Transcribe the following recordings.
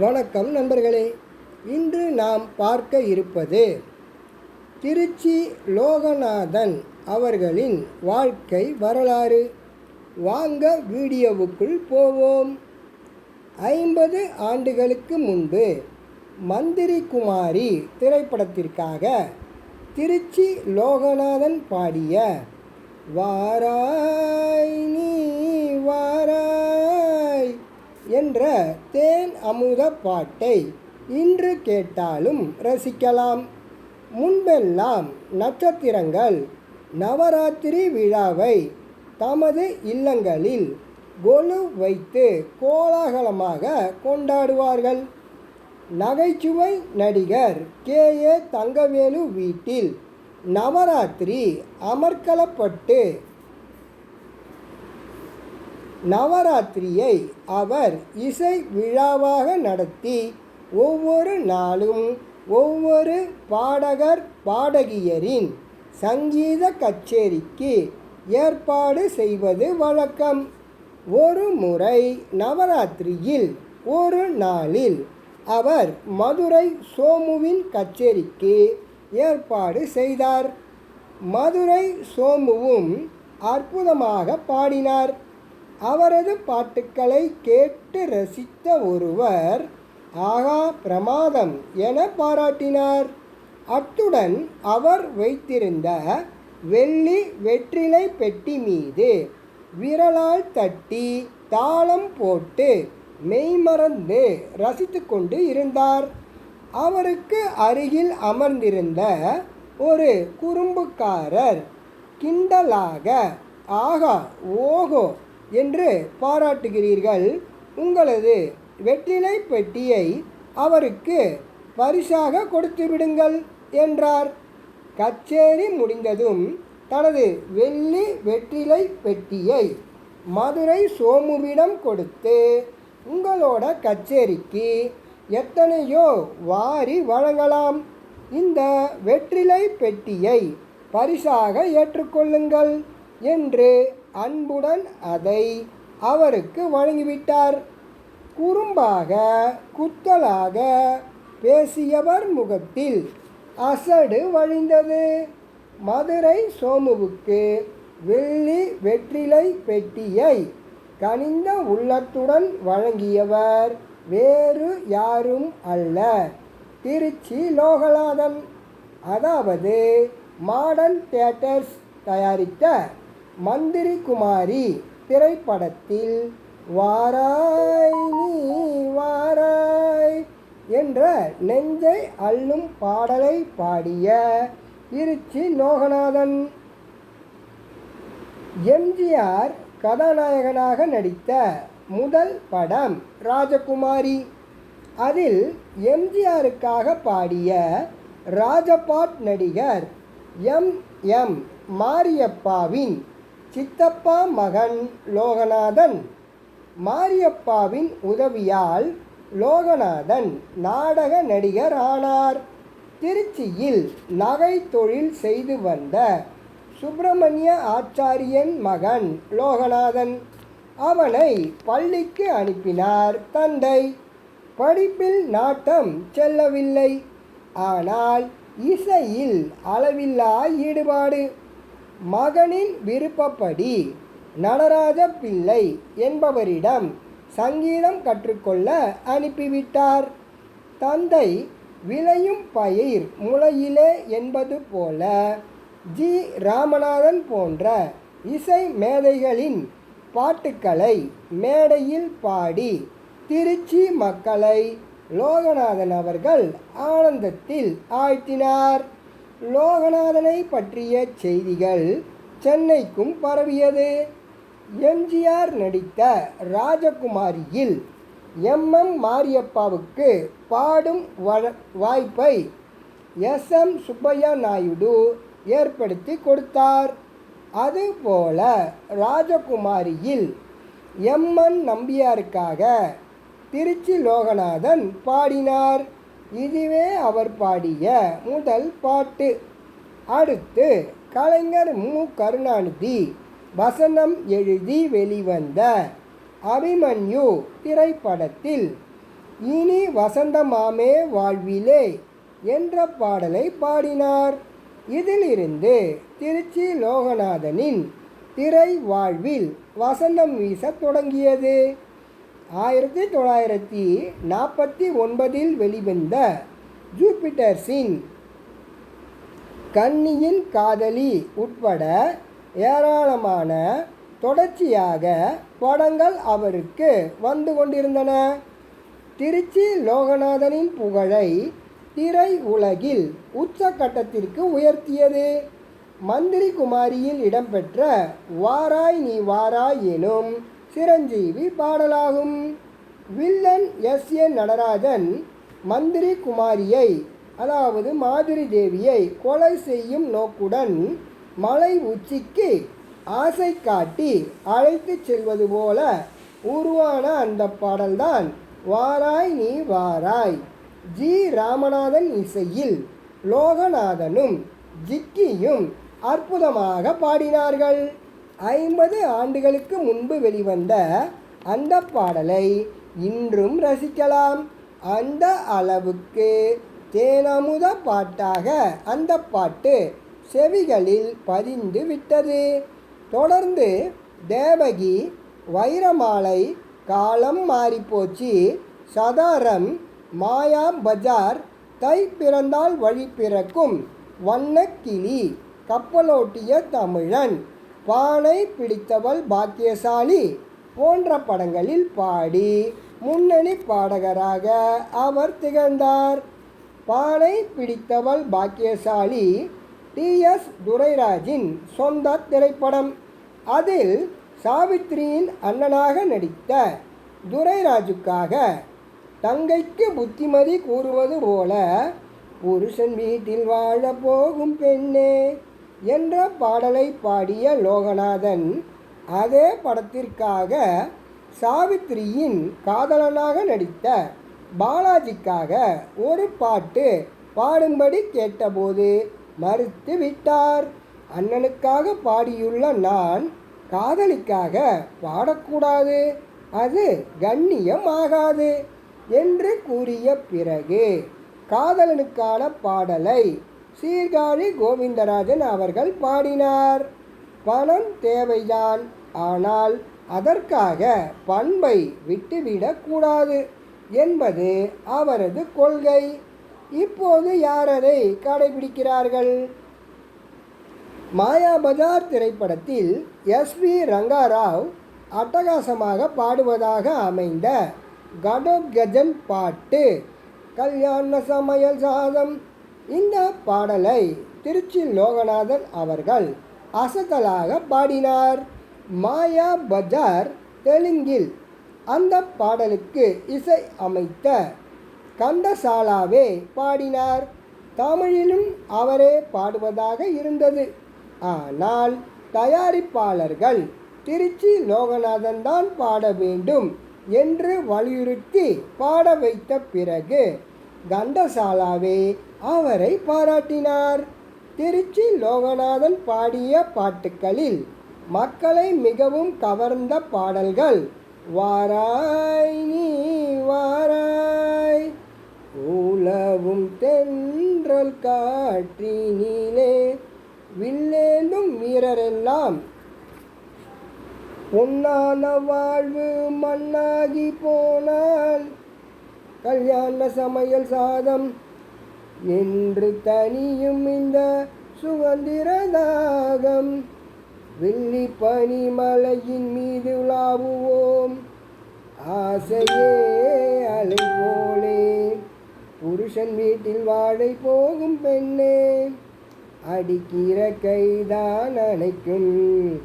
வணக்கம் நண்பர்களே. இன்று நாம் பார்க்க இருப்பது திருச்சி லோகநாதன் அவர்களின் வாழ்க்கை வரலாறு. வாங்க வீடியோவுக்குள் போவோம். ஐம்பது ஆண்டுகளுக்கு முன்பு மந்திரி குமாரி திரைப்படத்திற்காக திருச்சி லோகநாதன் பாடிய வாராய் நீ வாராய் என்ற தேன் அமுத பாட்டை இன்று கேட்டாலும் ரசிக்கலாம். முன்பெல்லாம் நட்சத்திரங்கள் நவராத்திரி விழாவை தமது இல்லங்களில் கொலு வைத்து கோலாகலமாக கொண்டாடுவார்கள். நகைச்சுவை நடிகர் கே. ஏ. தங்கவேலு வீட்டில் நவராத்திரி அமர்க்கலப்பட்டு நவராத்திரியை அவர் இசை விழாவாக நடத்தி ஒவ்வொரு நாளும் ஒவ்வொரு பாடகர் பாடகியரின் சங்கீத கச்சேரிக்கு ஏற்பாடு செய்வது வழக்கம். ஒரு முறை நவராத்திரியில் ஒரு நாளில் அவர் மதுரை சோமுவின் கச்சேரிக்கு ஏற்பாடு செய்தார். மதுரை சோமுவும் அற்புதமாக பாடினார். அவரது பாட்டுக்களை கேட்டு ரசித்த ஒருவர் ஆகா பிரமாதம் என பாராட்டினார். அத்துடன் அவர் வைத்திருந்த வெள்ளி வெற்றிலை பெட்டி மீது விரலால் தட்டி தாளம் போட்டு மெய்மறந்து ரசித்து கொண்டு இருந்தார். அவருக்கு அருகில் அமர்ந்திருந்த ஒரு குறும்புக்காரர் கிண்டலாக ஆகா ஓகோ என்று பாராட்டுகிறீர்கள். உங்களது வெற்றிலை பெட்டியை அவருக்கு பரிசாக கொடுத்து விடுங்கள் என்றார். கச்சேரி முடிந்ததும் தனது வெள்ளி வெற்றிலை பெட்டியை மதுரை சோமுவிடம் கொடுத்து உங்களோட கச்சேரிக்கு எத்தனையோ வாரி வழங்கலாம். இந்த வெற்றிலை பெட்டியை பரிசாக ஏற்றுக்கொள்ளுங்கள் என்று அன்புடன் அதை அவருக்கு வழங்கிவிட்டார். குறும்பாக குத்தலாக பேசியவர் முகத்தில் அசடு வழிந்தது. மதுரை சோமுவுக்கு வெள்ளி வெற்றிலை பெட்டியை கனிந்த உள்ளத்துடன் வழங்கியவர் வேறு யாரும் அல்ல. திருச்சி லோகநாதன். அதாவது மாடர்ன் தியேட்டர்ஸ் தயாரித்த மந்திரி குமாரி திரைப்படத்தில் வாராய் நீ வாராய் என்ற நெஞ்சை அள்ளும் பாடலை பாடிய திருச்சி லோகநாதன் எம்ஜிஆர் கதாநாயகனாக நடித்த முதல் படம் ராஜகுமாரி. அதில் எம்ஜிஆருக்காக பாடிய ராஜபாட் நடிகர் எம் எம் மாரியப்பாவின் சித்தப்பா மகன் லோகநாதன் மாரியப்பாவின் உதவியால் லோகநாதன் நாடக நடிகர் ஆனார் திருச்சியில் நகை தொழில் செய்து வந்த சுப்பிரமணிய ஆச்சாரியன் மகன் லோகநாதன் அவனை பள்ளிக்கு அனுப்பினார் தந்தை. படிப்பில் நாட்டம் செல்லவில்லை. ஆனால் இசையில் அளவில்லா ஈடுபாடு. மகனின் விருப்பப்படி நடராஜ பிள்ளை என்பவரிடம் சங்கீதம் கற்றுக்கொள்ள அனுப்பிவிட்டார். தந்தை விளையும் பயிர் முளையிலே என்பது போல ஜி. ராமநாதன் போன்ற இசை மேதைகளின் பாட்டுக்களை மேடையில் பாடி திருச்சி மக்களை லோகநாதன் அவர்கள் ஆனந்தத்தில் ஆழ்த்தினார். லோகநாதனை பற்றிய செய்திகள் சென்னைக்கும் பரவியது. எம்ஜிஆர் நடித்த ராஜகுமாரியில் எம்எம் மாரியப்பாவுக்கு பாடும் வாய்ப்பை எஸ் எம் சுப்பையா நாயுடு ஏற்படுத்தி கொடுத்தார். அதுபோல ராஜகுமாரியில் எம்என் நம்பியாருக்காக திருச்சி லோகநாதன் பாடினார். இதுவே அவர் பாடிய முதல் பாட்டு. அடுத்து கலைஞர் மு. கருணாநிதி வசனம் எழுதி வெளிவந்த அபிமன்யு திரைப்படத்தில் இனி வசந்தமாமே வாழ்விலே என்ற பாடலை பாடினார். இதிலிருந்து திருச்சி லோகநாதனின் திரை வாழ்வில் வசந்தம் வீசத் தொடங்கியது. ஆயிரத்தி தொள்ளாயிரத்தி நாற்பத்தி ஒன்பதில் வெளிவந்த ஜூபிட்டர்ஸின் கன்னியின் காதலி உட்பட ஏராளமான தொடர்ச்சியாக படங்கள் அவருக்கு வந்து கொண்டிருந்தன. திருச்சி லோகநாதனின் புகழை திரை உலகில் உச்சக்கட்டத்திற்கு உயர்த்தியது. மந்திரி குமாரியில் இடம்பெற்ற வாராய் நீ வாராய் எனும் சிரஞ்சீவி பாடலாகும். Villain S. என் நடராஜன் மந்திரி குமாரியை அதாவது மாதிரி தேவியை கொலை செய்யும் நோக்குடன் மலை உச்சிக்கு ஆசை காட்டி அழைத்துச் செல்வது போல உருவான அந்த பாடல்தான் வாராய் நீ வாராய் ஜி. ராமநாதன் இசையில் லோகநாதனும் ஜிக்கியும் அற்புதமாக பாடினார்கள். ஐம்பது ஆண்டுகளுக்கு முன்பு வெளிவந்த அந்த பாடலை இன்றும் ரசிக்கலாம். அந்த அளவுக்கு தேனமுத பாட்டாக அந்த பாட்டு செவிகளில் பதிந்து விட்டது. தொடர்ந்து தேவகி வைரமாலை காலம் மாறிப்போச்சு. சதாரம் மாயா பஜார் தை பிறந்தால் வழி பிறக்கும் வண்ணக்கிளி கப்பலோட்டிய தமிழன் பானை பிடித்தவள் பாக்கியசாலி போன்ற படங்களில் பாடி முன்னணி பாடகராக அவர் திகழ்ந்தார். பானை பிடித்தவள் பாக்கியசாலி டி. எஸ். துரைராஜின் சொந்த திரைப்படம். அதில் சாவித்ரியின் அண்ணனாக நடித்த துரைராஜுக்காக தங்கைக்கு புத்திமதி கூறுவது போல புருஷன் வீட்டில் வாழ போகும் பெண்ணே. என்ற பாடலை பாடிய லோகநாதன் அதே படத்திற்காக சாவித்ரியின் காதலனாக நடித்த பாலாஜிக்காக ஒரு பாட்டு பாடும்படி கேட்டபோது மறுத்து விட்டார். அண்ணனுக்காக பாடியுள்ள நான் காதலிக்காக பாடக்கூடாது அது கண்ணியம் ஆகாது என்று கூறிய பிறகு காதலனுக்கான பாடலை சீர்காழி கோவிந்தராஜன் அவர்கள் பாடினார். பணம் தேவைதான் ஆனால் அதற்காக பண்பை விட்டுவிடக்கூடாது என்பது அவரது கொள்கை. இப்போது யார் அதை கடைபிடிக்கிறார்கள்? மாயாபஜார் திரைப்படத்தில் எஸ் வி ரங்காராவ் அட்டகாசமாக பாடுவதாக அமைந்த கடோத்கஜன் பாட்டு கல்யாண சமையல் சாதம் இந்த பாடலை திருச்சி லோகநாதன் அவர்கள் அசத்தலாக பாடினார். மாயா பஜார் தெலுங்கில் அந்த பாடலுக்கு இசை அமைத்த கந்தசாலாவே பாடினார். தமிழிலும் அவரே பாடுவதாக இருந்தது. ஆனால் தயாரிப்பாளர்கள் திருச்சி லோகநாதன் தான் பாட வேண்டும் என்று வலியுறுத்தி பாட வைத்த பிறகு கந்தசாலாவே அவரை பாராட்டினார். திருச்சி லோகநாதன் பாடிய பாட்டுக்களில் மக்களை மிகவும் கவர்ந்த பாடல்கள் வாராய் நீ வாராய் உலவும் தென்றல் காற்றினிலே வில்லேந்தும் வீரரெல்லாம் பொன்னான வாழ்வு மண்ணாகி போனால் கல்யாண சமையல் சாதம். என்று தனியும் இந்த சுதந்திர தாகம். வெள்ளி பனிமலையின் மீது உலாவுவோம். ஆசையே அலை போலே. புருஷன் வீட்டில் வாழை போகும் பெண்ணே. அடிக்கிற கைதான் அணைக்கும்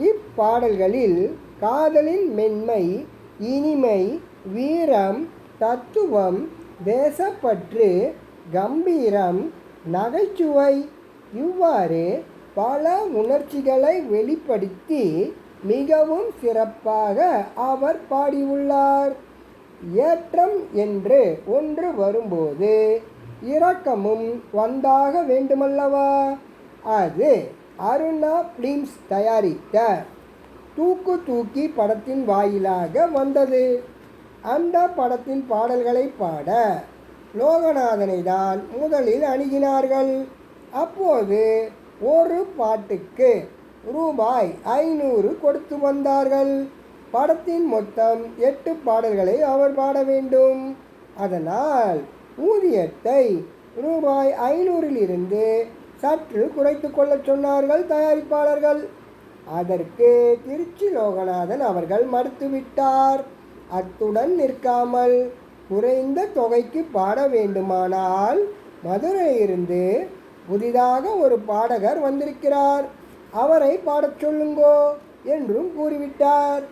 இப்பாடல்களில் காதலின் மென்மை இனிமை வீரம் தத்துவம் தேசப்பற்று கம்பீரம் நகைச்சுவை. இவ்வாறு பல உணர்ச்சிகளை வெளிப்படுத்தி மிகவும் சிறப்பாக அவர் பாடியுள்ளார். ஏற்றம் என்று ஒன்று வரும்போது இரக்கமும் வந்தாக வேண்டுமல்லவா? அது அருணா பிலிம்ஸ் தயாரித்த தூக்கு தூக்கி படத்தின் வாயிலாக வந்தது. அந்த படத்தின் பாடல்களை பாட லோகநாதனை தான் முதலில் அணுகினார்கள். அப்போது ஒரு பாட்டுக்கு ரூபாய் ஐநூறு கொடுத்து வந்தார்கள். படத்தின் மொத்தம் எட்டு பாடல்களை அவர் பாட வேண்டும். அதனால் ஊதியத்தை ரூபாய் ஐநூறிலிருந்து சற்று குறைத்து கொள்ள சொன்னார்கள் தயாரிப்பாளர்கள். அதற்கு திருச்சி லோகநாதன் அவர்கள் மறுத்துவிட்டார். அத்துடன் நிற்காமல் குறைந்த தொகைக்கு பாட வேண்டுமானால் மதுரையிலிருந்து புதிதாக ஒரு பாடகர் வந்திருக்கிறார். அவரை பாடச் சொல்லுங்கோ என்றும் கூறிவிட்டார்.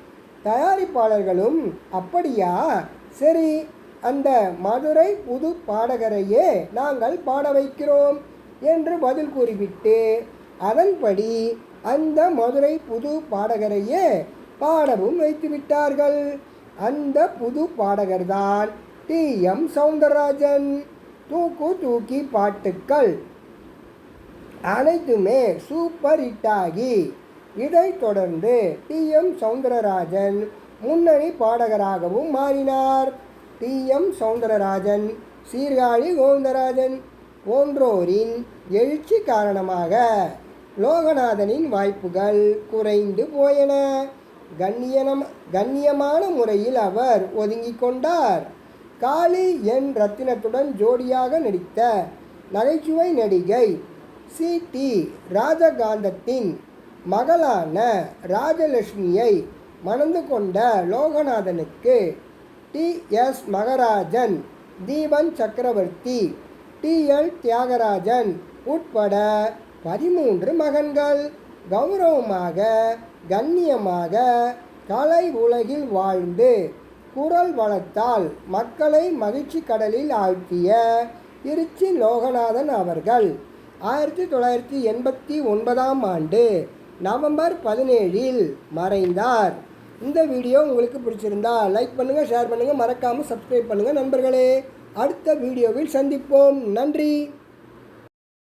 தயாரிப்பாளர்களும் அப்படியா? சரி அந்த மதுரை புது பாடகரையே நாங்கள் பாட வைக்கிறோம் என்று பதில் கூறிவிட்டு அதன்படி அந்த மதுரை புது பாடகரையே பாடவும் வைத்து விட்டார்கள் அந்த புது பாடகர்தான் டி. எம். சவுந்தரராஜன். தூக்கு தூக்கி பாட்டுக்கள். அனைத்துமே சூப்பர் ஹிட்டாகி இதைத் தொடர்ந்து டி. எம். சவுந்தரராஜன் முன்னணி பாடகராகவும் மாறினார். டி. எம். சவுந்தரராஜன் சீர்காழி கோவிந்தராஜன் போன்றோரின் எழுச்சி காரணமாக லோகநாதனின் வாய்ப்புகள் குறைந்து போயன. கண்ணியனம் கண்ணியமான முறையில் அவர் ஒதுங்கிக் கொண்டார். காளி என் ரத்தினத்துடன் ஜோடியாக நடித்த நகைச்சுவை நடிகை சி. டி. ராஜகாந்தத்தின் மகளான ராஜலட்சுமியை மணந்து கொண்ட லோகநாதனுக்கு T. S. Maharajan Deepan Chakravarthy T. L. Thiagarajan உட்பட பதிமூன்று மகன்கள். கௌரவமாக கண்ணியமாக கலை உலகில் வாழ்ந்து குரல் வளத்தால் மக்களை மகிழ்ச்சி கடலில் ஆழ்த்திய திருச்சி லோகநாதன் அவர்கள் ஆயிரத்தி தொள்ளாயிரத்தி எண்பத்தி ஒன்பதாம் ஆண்டு நவம்பர் பதினேழில் மறைந்தார். இந்த வீடியோ உங்களுக்கு பிடிச்சிருந்தா லைக் பண்ணுங்கள் ஷேர் பண்ணுங்கள் மறக்காமல் சப்ஸ்கிரைப் பண்ணுங்கள் நண்பர்களே. அடுத்த வீடியோவில் சந்திப்போம். நன்றி.